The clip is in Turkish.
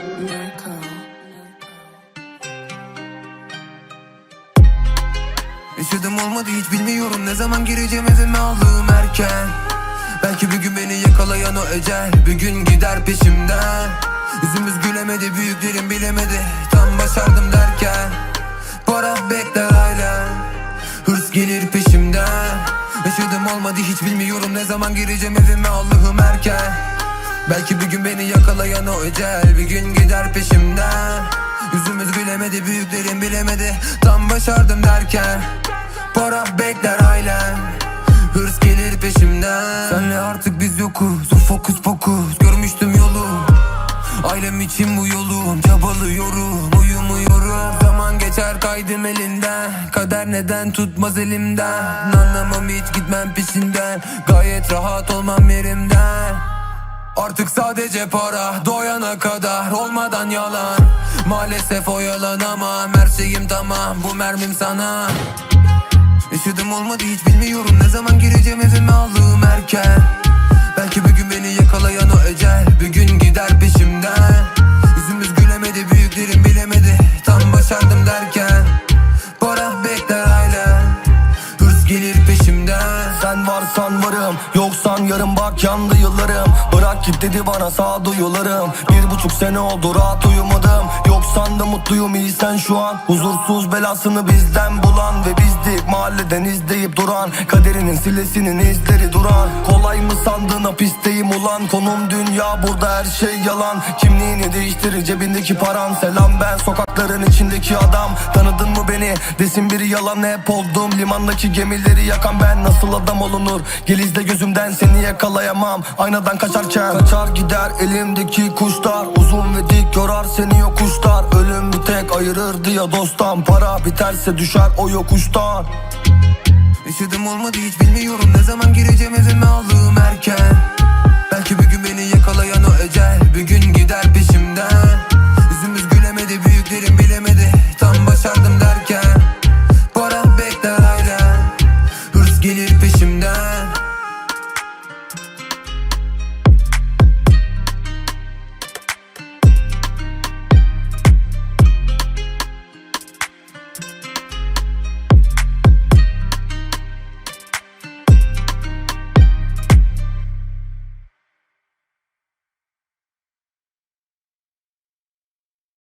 Narco. Yaşadım olmadı hiç bilmiyorum ne zaman gireceğim evime aldığım erken. Belki bir gün beni yakalayan o ecel bir gün gider peşimden. Yüzümüz gülemedi büyüklerim bilemedi tam başardım derken. Para bekler ailen hırs gelir peşimden. Yaşadım olmadı hiç bilmiyorum ne zaman gireceğim evime Allah'ım erken. Belki bir gün beni yakalayan o ecel Bir gün gider peşimden. Yüzümüz gülemedi büyüklerim bilemedi. Tam başardım derken Para bekler halen Hırs gelir peşimden. Senle artık biz yokuz O fokus pokus. Görmüştüm yolu Ailem için bu yolum Çabalıyorum Uyumuyorum. Zaman geçer kaydım elinden. Kader neden tutmaz elimden? Anlamam hiç gitmem peşinden. Gayet rahat olmam yerimden Artık sadece para doyana kadar olmadan yalan. Maalesef oyalanamam her şeyim tamam bu mermim sana. Yaşadım olmadı hiç bilmiyorum ne zaman gireceğim evime Allah'ım erken. Belki bir gelir peşimden Sen varsan varım Yoksan yarın bak yandı yıllarım. Bırak git dedi bana sağduyularım. Bir buçuk sene oldu rahat uyumadım. Yoksan da mutluyum iyi sen şu an. Huzursuz belasını bizden bulan Ve bizdik mahalleden izleyip duran. Kaderinin silesinin izleri duran. Kolay mı sandın hapisteyim ulan? Konum dünya burada her şey yalan. Kimliğini değiştirir cebindeki paran. Selam ben sokakların içindeki adam. Tanıdın mı beni? Desin biri yalan hep oldum. Limandaki gemileri yakan ben nasıl adam olunur? Gel izle gözümden seni yakalayamam. Aynadan kaçarken Kaçar gider elimdeki kuşlar. Uzun ve dik yorar seni yokuşlar Ölüm bir tek ayırırdı ya dosttan. Para biterse düşer o yokuştan. Yaşadım olmadı hiç bilmiyorum. Ne zaman gireceğim evime Allah'ım erken? Belki bir gün beni yakalayan o ecel. Bir gün gider